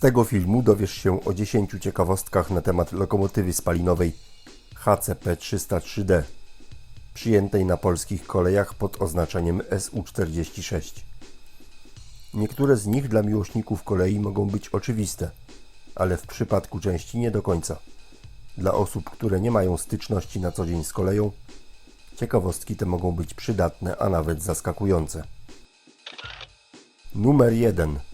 tego filmu dowiesz się o 10 ciekawostkach na temat lokomotywy spalinowej HCP303D, przyjętej na polskich kolejach pod oznaczeniem SU46. Niektóre z nich dla miłośników kolei mogą być oczywiste, ale w przypadku części nie do końca. Dla osób, które nie mają styczności na co dzień z koleją, ciekawostki te mogą być przydatne, a nawet zaskakujące. Numer 1.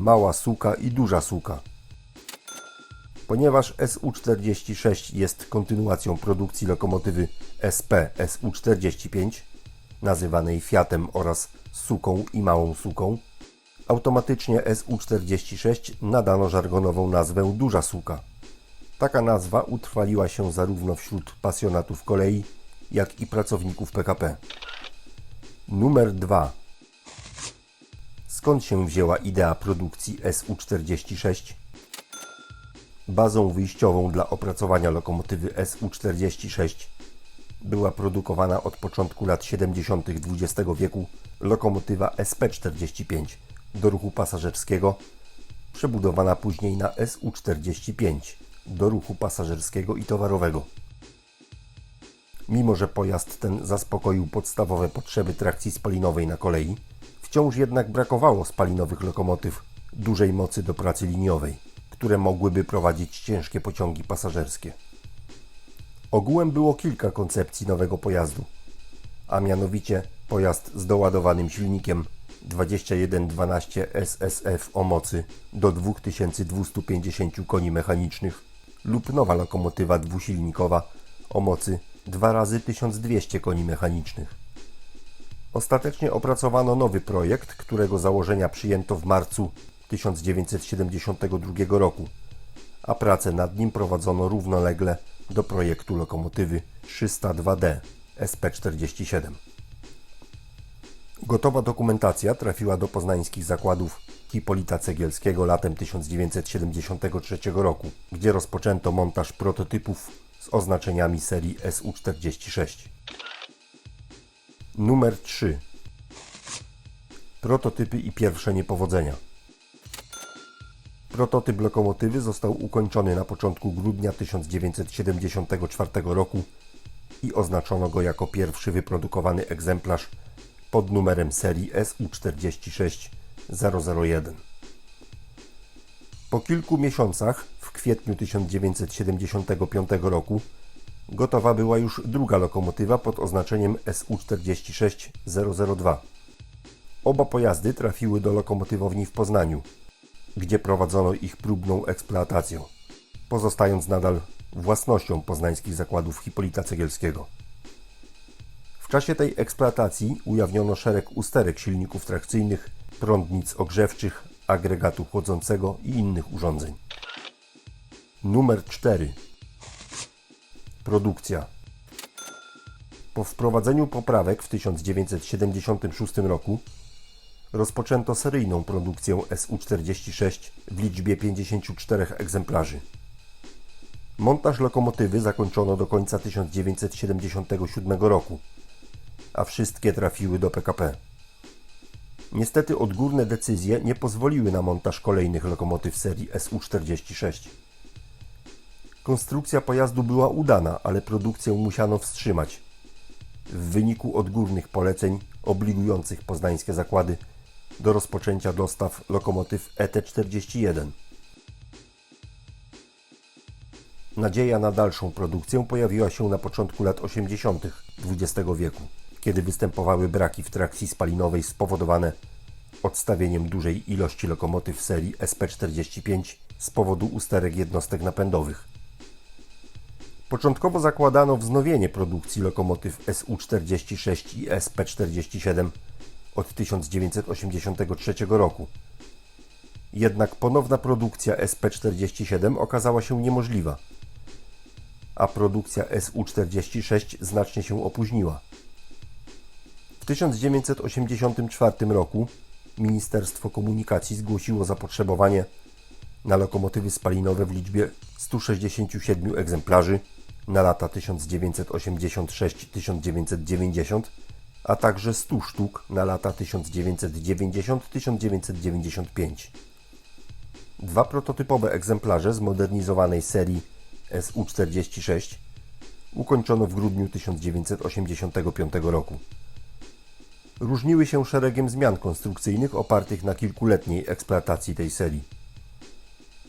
Mała suka i duża suka. Ponieważ SU-46 jest kontynuacją produkcji lokomotywy SP SU-45, nazywanej Fiatem oraz suką i małą suką, automatycznie SU-46 nadano żargonową nazwę Duża Suka. Taka nazwa utrwaliła się zarówno wśród pasjonatów kolei, jak i pracowników PKP. Numer 2. Skąd się wzięła idea produkcji SU-46? Bazą wyjściową dla opracowania lokomotywy SU-46 była produkowana od początku lat 70. XX wieku lokomotywa SP-45 do ruchu pasażerskiego, przebudowana później na SU-45 do ruchu pasażerskiego i towarowego. Mimo, że pojazd ten zaspokoił podstawowe potrzeby trakcji spalinowej na kolei, wciąż jednak brakowało spalinowych lokomotyw dużej mocy do pracy liniowej, które mogłyby prowadzić ciężkie pociągi pasażerskie. Ogółem było kilka koncepcji nowego pojazdu, a mianowicie pojazd z doładowanym silnikiem 2112 SSF o mocy do 2250 koni mechanicznych lub nowa lokomotywa dwusilnikowa o mocy 2 razy 1200 koni mechanicznych. Ostatecznie opracowano nowy projekt, którego założenia przyjęto w marcu 1972 roku, a prace nad nim prowadzono równolegle do projektu lokomotywy 302D SP47. Gotowa dokumentacja trafiła do poznańskich zakładów Hipolita Cegielskiego latem 1973 roku, gdzie rozpoczęto montaż prototypów z oznaczeniami serii SU46. Numer 3. Prototypy i pierwsze niepowodzenia. Prototyp lokomotywy został ukończony na początku grudnia 1974 roku i oznaczono go jako pierwszy wyprodukowany egzemplarz pod numerem serii SU46001. Po kilku miesiącach, w kwietniu 1975 roku, gotowa była już druga lokomotywa pod oznaczeniem SU46002. Oba pojazdy trafiły do lokomotywowni w Poznaniu, gdzie prowadzono ich próbną eksploatację, pozostając nadal własnością poznańskich zakładów Hipolita Cegielskiego. W czasie tej eksploatacji ujawniono szereg usterek silników trakcyjnych, prądnic ogrzewczych, agregatu chłodzącego i innych urządzeń. Numer 4. Produkcja. Po wprowadzeniu poprawek w 1976 roku rozpoczęto seryjną produkcję SU-46 w liczbie 54 egzemplarzy. Montaż lokomotywy zakończono do końca 1977 roku, a wszystkie trafiły do PKP. Niestety odgórne decyzje nie pozwoliły na montaż kolejnych lokomotyw serii SU-46. Konstrukcja pojazdu była udana, ale produkcję musiano wstrzymać w wyniku odgórnych poleceń obligujących poznańskie zakłady do rozpoczęcia dostaw lokomotyw ET-41. Nadzieja na dalszą produkcję pojawiła się na początku lat 80. XX wieku, kiedy występowały braki w trakcji spalinowej spowodowane odstawieniem dużej ilości lokomotyw serii SP-45 z powodu usterek jednostek napędowych. Początkowo zakładano wznowienie produkcji lokomotyw SU-46 i SP-47 od 1983 roku. Jednak ponowna produkcja SP-47 okazała się niemożliwa, a produkcja SU-46 znacznie się opóźniła. W 1984 roku Ministerstwo Komunikacji zgłosiło zapotrzebowanie na lokomotywy spalinowe w liczbie 167 egzemplarzy na lata 1986-1990 a także 100 sztuk na lata 1990-1995. Dwa prototypowe egzemplarze zmodernizowanej serii SU-46 ukończono w grudniu 1985 roku. Różniły się szeregiem zmian konstrukcyjnych opartych na kilkuletniej eksploatacji tej serii.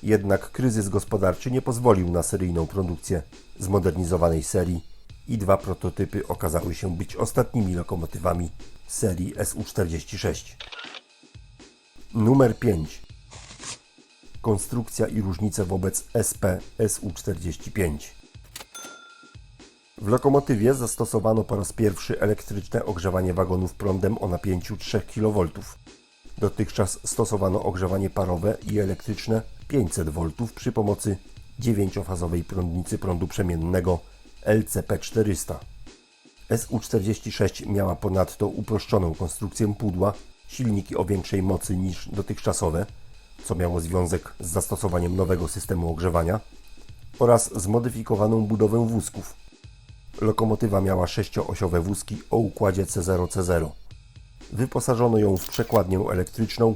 Jednak kryzys gospodarczy nie pozwolił na seryjną produkcję zmodernizowanej serii i dwa prototypy okazały się być ostatnimi lokomotywami serii SU-46. Numer 5. Konstrukcja i różnice wobec SP SU-45. W lokomotywie zastosowano po raz pierwszy elektryczne ogrzewanie wagonów prądem o napięciu 3 kV. Dotychczas stosowano ogrzewanie parowe i elektryczne 500 V przy pomocy 9-fazowej prądnicy prądu przemiennego LCP400. SU-46 miała ponadto uproszczoną konstrukcję pudła, silniki o większej mocy niż dotychczasowe, co miało związek z zastosowaniem nowego systemu ogrzewania, oraz zmodyfikowaną budowę wózków. Lokomotywa miała sześcioosiowe wózki o układzie C0C0. Wyposażono ją w przekładnię elektryczną,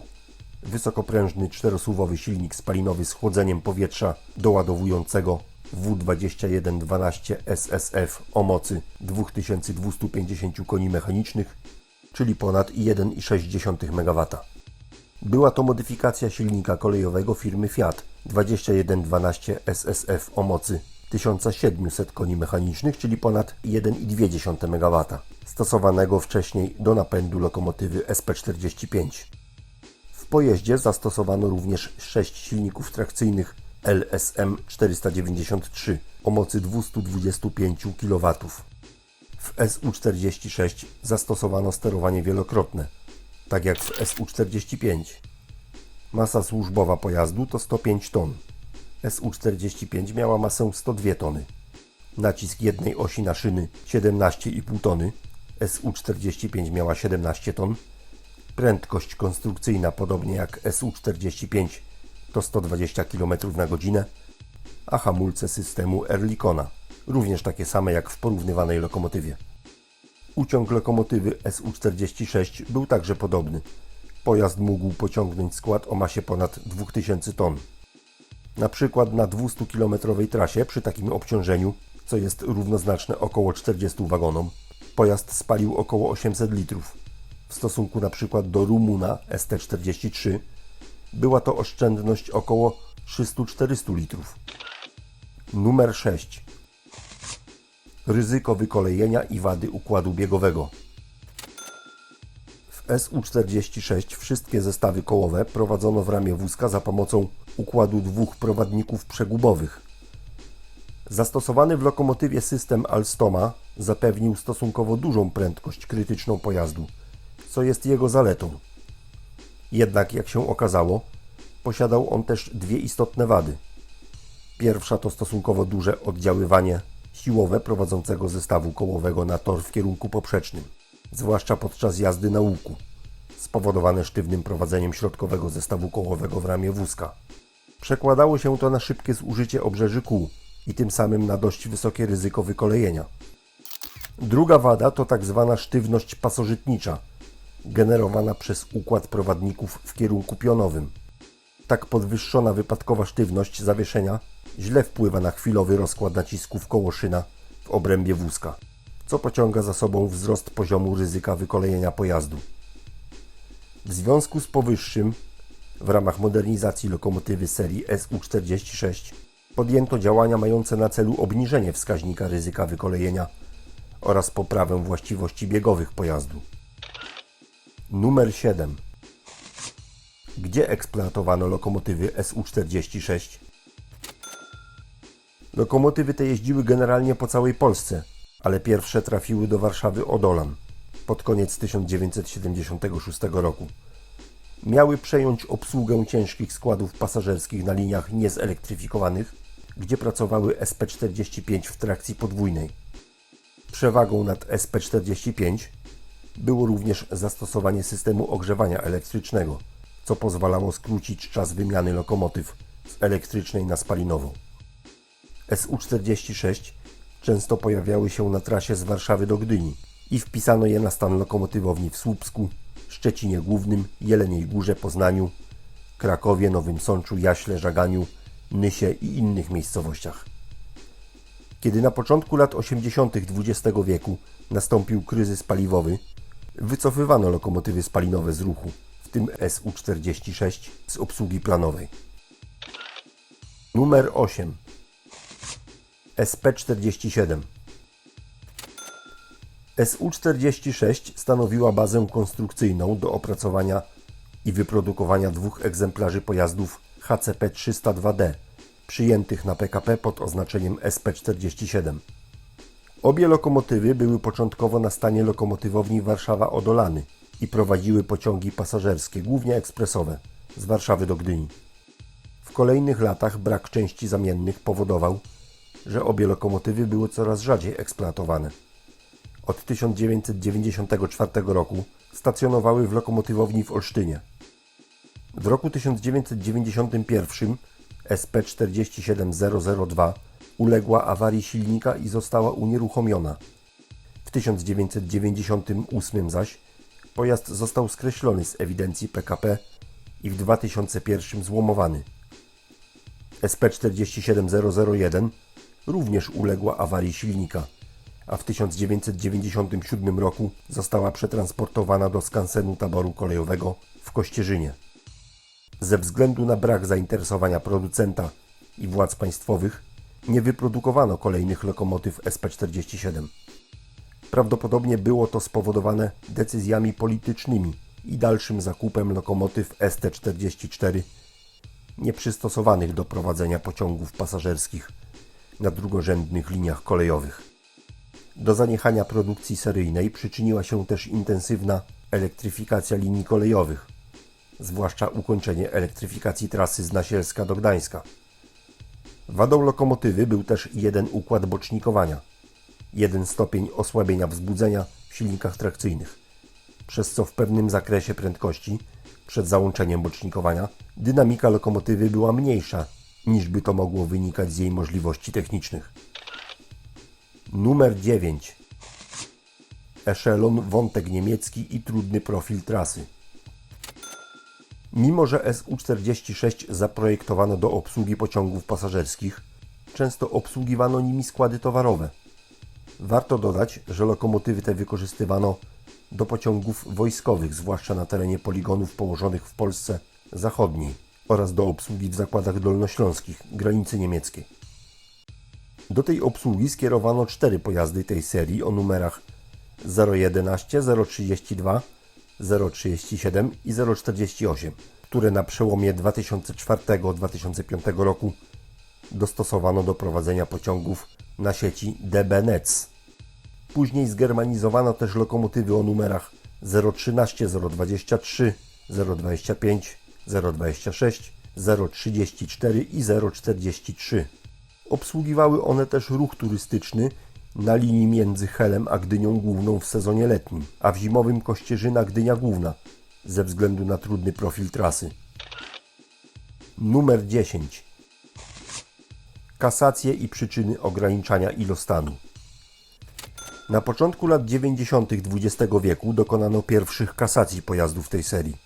wysokoprężny czterosuwowy silnik spalinowy z chłodzeniem powietrza doładowującego W2112 SSF o mocy 2250 koni mechanicznych, czyli ponad 1,6 MW. Była to modyfikacja silnika kolejowego firmy Fiat 2112 SSF o mocy 1700 koni mechanicznych, czyli ponad 1,2 MW, stosowanego wcześniej do napędu lokomotywy SP45. W pojeździe zastosowano również 6 silników trakcyjnych LSM 493 o mocy 225 kW. W SU46 zastosowano sterowanie wielokrotne, tak jak w SU45. Masa służbowa pojazdu to 105 ton. SU45 miała masę 102 tony. Nacisk jednej osi na szyny 17,5 tony. SU45 miała 17 ton. Prędkość konstrukcyjna, podobnie jak SU45, to 120 km na godzinę, a hamulce systemu Erlikona, również takie same jak w porównywanej lokomotywie. Uciąg lokomotywy SU46 był także podobny. Pojazd mógł pociągnąć skład o masie ponad 2000 ton. Na przykład na 200-kilometrowej trasie przy takim obciążeniu, co jest równoznaczne około 40 wagonom, pojazd spalił około 800 litrów. W stosunku na przykład do Rumuna ST43 była to oszczędność około 300-400 litrów. Numer 6. Ryzyko wykolejenia i wady układu biegowego. W SU-46 wszystkie zestawy kołowe prowadzono w ramię wózka za pomocą układu dwóch prowadników przegubowych. Zastosowany w lokomotywie system Alstoma zapewnił stosunkowo dużą prędkość krytyczną pojazdu, co jest jego zaletą. Jednak, jak się okazało, posiadał on też dwie istotne wady. Pierwsza to stosunkowo duże oddziaływanie siłowe prowadzącego zestawu kołowego na tor w kierunku poprzecznym, zwłaszcza podczas jazdy na łuku, spowodowane sztywnym prowadzeniem środkowego zestawu kołowego w ramię wózka. Przekładało się to na szybkie zużycie obrzeży kół i tym samym na dość wysokie ryzyko wykolejenia. Druga wada to tak zwana sztywność pasożytnicza, generowana przez układ prowadników w kierunku pionowym. Tak podwyższona wypadkowa sztywność zawieszenia źle wpływa na chwilowy rozkład nacisków koło szyna w obrębie wózka, co pociąga za sobą wzrost poziomu ryzyka wykolejenia pojazdu. W związku z powyższym, w ramach modernizacji lokomotywy serii SU46 podjęto działania mające na celu obniżenie wskaźnika ryzyka wykolejenia oraz poprawę właściwości biegowych pojazdu. Numer 7. Gdzie eksploatowano lokomotywy SU46? Lokomotywy te jeździły generalnie po całej Polsce, ale pierwsze trafiły do Warszawy Odolan pod koniec 1976 roku. Miały przejąć obsługę ciężkich składów pasażerskich na liniach niezelektryfikowanych, gdzie pracowały SP45 w trakcji podwójnej. Przewagą nad SP45 było również zastosowanie systemu ogrzewania elektrycznego, co pozwalało skrócić czas wymiany lokomotyw z elektrycznej na spalinową. SU-46 często pojawiały się na trasie z Warszawy do Gdyni i wpisano je na stan lokomotywowni w Słupsku, Szczecinie Głównym, Jeleniej Górze, Poznaniu, Krakowie, Nowym Sączu, Jaśle, Żaganiu, Nysie i innych miejscowościach. Kiedy na początku lat 80. XX wieku nastąpił kryzys paliwowy, wycofywano lokomotywy spalinowe z ruchu, w tym SU-46 z obsługi planowej. Numer 8 SP-47 SU-46 stanowiła bazę konstrukcyjną do opracowania i wyprodukowania dwóch egzemplarzy pojazdów HCP-302D przyjętych na PKP pod oznaczeniem SP-47. Obie lokomotywy były początkowo na stanie lokomotywowni Warszawa-Odolany i prowadziły pociągi pasażerskie, głównie ekspresowe, z Warszawy do Gdyni. W kolejnych latach brak części zamiennych powodował, że obie lokomotywy były coraz rzadziej eksploatowane. Od 1994 roku stacjonowały w lokomotywowni w Olsztynie. W roku 1991 SP-47002 uległa awarii silnika i została unieruchomiona. W 1998 zaś pojazd został skreślony z ewidencji PKP i w 2001 złomowany. SP-47001 również uległa awarii silnika, a w 1997 roku została przetransportowana do skansenu taboru kolejowego w Kościerzynie. Ze względu na brak zainteresowania producenta i władz państwowych nie wyprodukowano kolejnych lokomotyw SP-47. Prawdopodobnie było to spowodowane decyzjami politycznymi i dalszym zakupem lokomotyw ST-44 nieprzystosowanych do prowadzenia pociągów pasażerskich na drugorzędnych liniach kolejowych. Do zaniechania produkcji seryjnej przyczyniła się też intensywna elektryfikacja linii kolejowych, zwłaszcza ukończenie elektryfikacji trasy z Nasielska do Gdańska. Wadą lokomotywy był też jeden układ bocznikowania, jeden stopień osłabienia wzbudzenia w silnikach trakcyjnych, przez co w pewnym zakresie prędkości przed załączeniem bocznikowania dynamika lokomotywy była mniejsza niż by to mogło wynikać z jej możliwości technicznych. Numer 9 Eszelon, wątek niemiecki i trudny profil trasy. Mimo, że SU-46 zaprojektowano do obsługi pociągów pasażerskich, często obsługiwano nimi składy towarowe. Warto dodać, że lokomotywy te wykorzystywano do pociągów wojskowych, zwłaszcza na terenie poligonów położonych w Polsce zachodniej oraz do obsługi w zakładach dolnośląskich granicy niemieckiej. Do tej obsługi skierowano cztery pojazdy tej serii o numerach 011, 032, 037 i 048, które na przełomie 2004-2005 roku dostosowano do prowadzenia pociągów na sieci DB Netz. Później zgermanizowano też lokomotywy o numerach 013, 023, 025, 026, 034 i 043. Obsługiwały one też ruch turystyczny na linii między Helem a Gdynią Główną w sezonie letnim, a w zimowym Kościerzyna Gdynia Główna ze względu na trudny profil trasy. Numer 10. Kasacje i przyczyny ograniczania ilostanu. Na początku lat 90. XX wieku dokonano pierwszych kasacji pojazdów tej serii.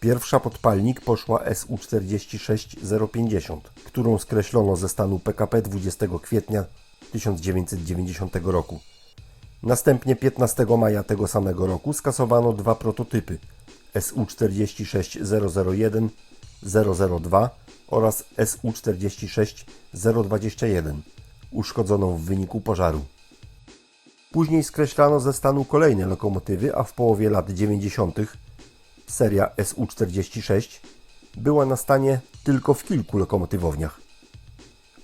Pierwsza podpalnik poszła SU-46-050, którą skreślono ze stanu PKP 20 kwietnia 1990 roku. Następnie 15 maja tego samego roku skasowano dwa prototypy SU-46-001, 002 oraz SU-46-021, uszkodzoną w wyniku pożaru. Później skreślano ze stanu kolejne lokomotywy, a w połowie lat 90. seria SU-46 była na stanie tylko w kilku lokomotywowniach.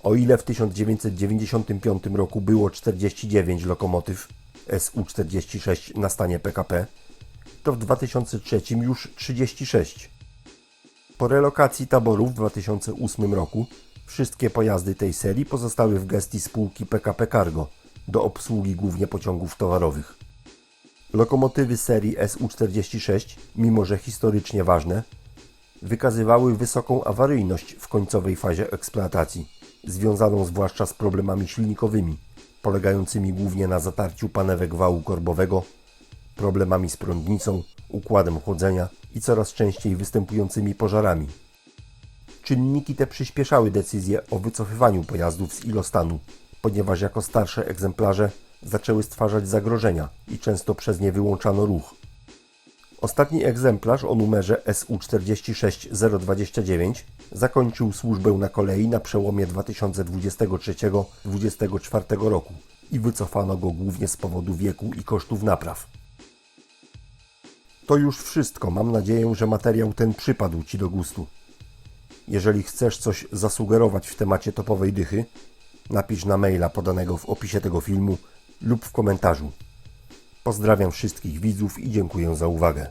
O ile w 1995 roku było 49 lokomotyw SU-46 na stanie PKP, to w 2003 już 36. Po relokacji taboru w 2008 roku wszystkie pojazdy tej serii pozostały w gestii spółki PKP Cargo do obsługi głównie pociągów towarowych. Lokomotywy serii SU-46, mimo że historycznie ważne, wykazywały wysoką awaryjność w końcowej fazie eksploatacji, związaną zwłaszcza z problemami silnikowymi, polegającymi głównie na zatarciu panewek wału korbowego problemami z prądnicą, układem chłodzenia i coraz częściej występującymi pożarami. Czynniki te przyspieszały decyzję o wycofywaniu pojazdów z ilostanu, ponieważ jako starsze egzemplarze zaczęły stwarzać zagrożenia i często przez nie wyłączano ruch. Ostatni egzemplarz o numerze SU46029 zakończył służbę na kolei na przełomie 2023-2024 roku i wycofano go głównie z powodu wieku i kosztów napraw. To już wszystko. Mam nadzieję, że materiał ten przypadł Ci do gustu. Jeżeli chcesz coś zasugerować w temacie topowej dychy, napisz na maila podanego w opisie tego filmu lub w komentarzu. Pozdrawiam wszystkich widzów i dziękuję za uwagę.